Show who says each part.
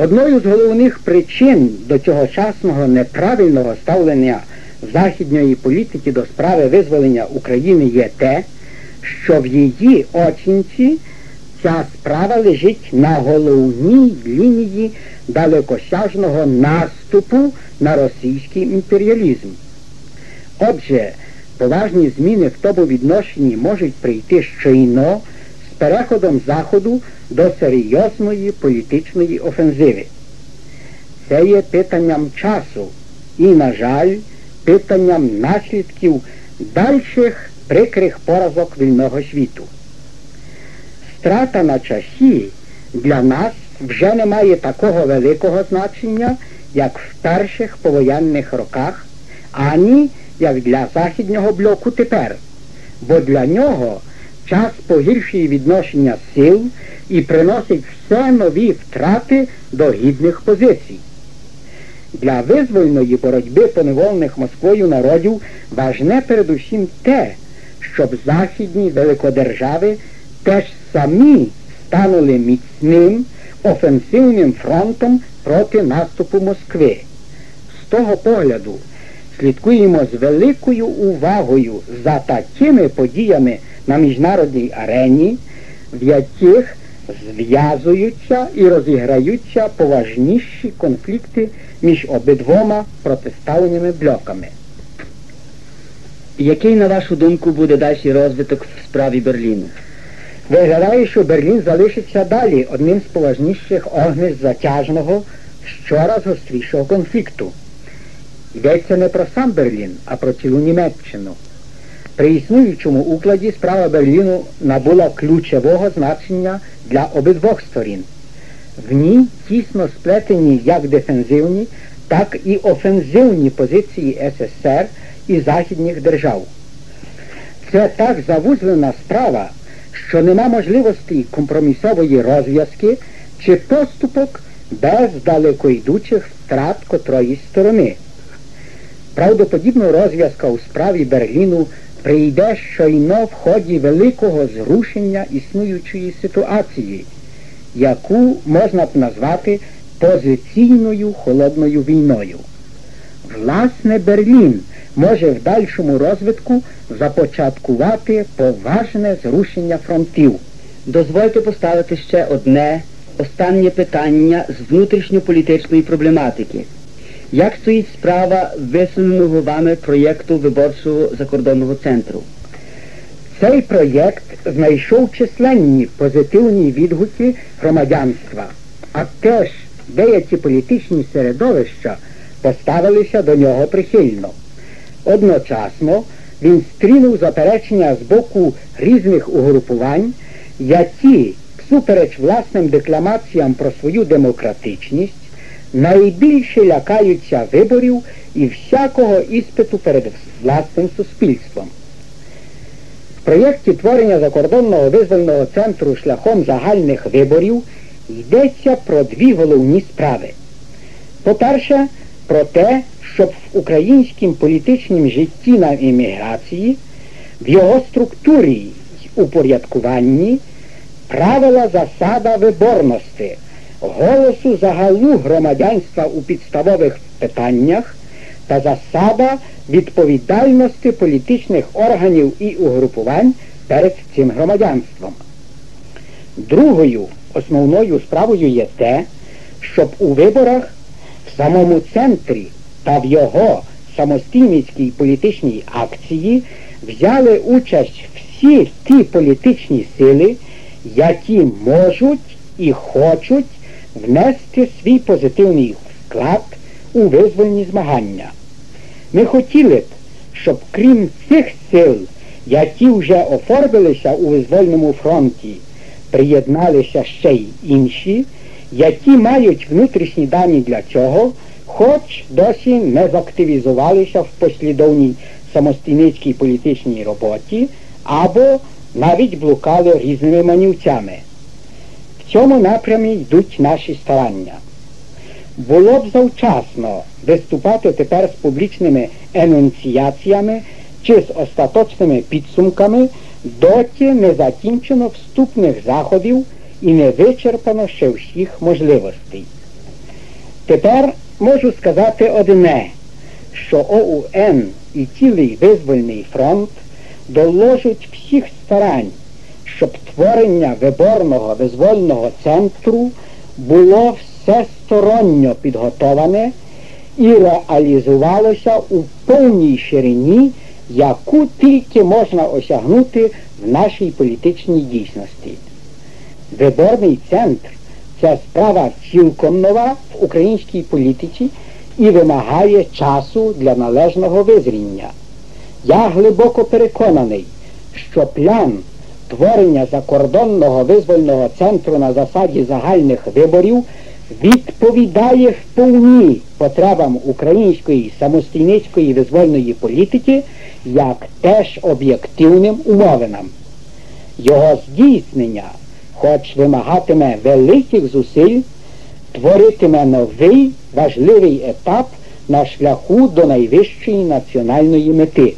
Speaker 1: Одною з головних причин до цьогочасного неправильного ставлення західної політики до справи визволення України є те, що в її оцінці ця справа лежить на головній лінії далекосяжного наступу на російський імперіалізм. Отже, поважні зміни в тому відношенні можуть прийти щойно переходом Заходу до серйозної політичної офензиви. Це є питанням часу і, на жаль, питанням наслідків дальших прикрих поразок вільного світу. Страта на часі для нас вже не має такого великого значення, як в перших повоєнних роках, ані як для Західнього блоку тепер, бо для нього час погіршує відношення сил і приносить все нові втрати до гідних позицій. Для визвольної боротьби поневолених Москвою народів важне передусім те, щоб західні великодержави теж самі станули міцним офенсивним фронтом проти наступу Москви. З того погляду слідкуємо з великою увагою за такими подіями на міжнародній арені, в яких зв'язуються і розіграються поважніші конфлікти між обидвома протиставленими блоками.
Speaker 2: Який, на вашу думку, буде далі розвиток в справі Берліну?
Speaker 1: Виглядає, що Берлін залишиться далі одним з поважніших огнищ затяжного, щораз гострішого конфлікту. Йдеться не про сам Берлін, а про цілу Німеччину. При існуючому укладі справа Берліну набула ключового значення для обидвох сторін. В ній тісно сплетені як дефензивні, так і офензивні позиції СССР і західних держав. Це так завузлена справа, що нема можливості компромісової розв'язки чи поступок без далекойдучих втрат котрої сторони. Правдоподібно розв'язка у справі Берліну прийде щойно в ході великого зрушення існуючої ситуації, яку можна б назвати позиційною холодною війною. Власне, Берлін може в дальшому розвитку започаткувати поважне зрушення фронтів.
Speaker 2: Дозвольте поставити ще одне останнє питання з внутрішньополітичної проблематики. Як стоїть справа висуненого вами проєкту виборчого закордонного центру?
Speaker 1: Цей проєкт знайшов численні позитивні відгуки громадянства, а теж деякі політичні середовища поставилися до нього прихильно. Одночасно він стрінув заперечення з боку різних угрупувань, які, всупереч власним декламаціям про свою демократичність, найбільше лякаються виборів і всякого іспиту перед власним суспільством. В проєкті творення закордонного визвольного центру шляхом загальних виборів йдеться про дві головні справи. По-перше, про те, щоб в українському політичному житті на імміграції, в його структурі й упорядкуванні правила засада виборності, голосу загалу громадянства у підставових питаннях та засада відповідальності політичних органів і угрупувань перед цим громадянством. Другою основною справою є те, щоб у виборах в самому центрі та в його самостійницькій політичній акції взяли участь всі ті політичні сили, які можуть і хочуть внести свій позитивний вклад у визвольні змагання. Ми хотіли б, щоб крім цих сил, які вже оформилися у визвольному фронті, приєдналися ще й інші, які мають внутрішні дані для цього, хоч досі не заактивізувалися в послідовній самостійницькій політичній роботі або навіть блукали різними манівцями. Цьому напрямі йдуть наші старання. Було б завчасно виступати тепер з публічними енунціаціями чи з остаточними підсумками, доки не закінчено вступних заходів і не вичерпано ще всіх можливостей. Тепер можу сказати одне, що ОУН і цілий визвольний фронт доложать всіх старань, щоб творення виборного визвольного центру було всесторонньо підготоване і реалізувалося у повній ширині, яку тільки можна осягнути в нашій політичній дійсності. Виборний центр це справа цілком нова в українській політиці і вимагає часу для належного визріння. Я глибоко переконаний, що план творення закордонного визвольного центру на засаді загальних виборів відповідає вповні потребам української самостійницької визвольної політики як теж об'єктивним умовинам. Його здійснення, хоч вимагатиме великих зусиль, творитиме новий важливий етап на шляху до найвищої національної мети.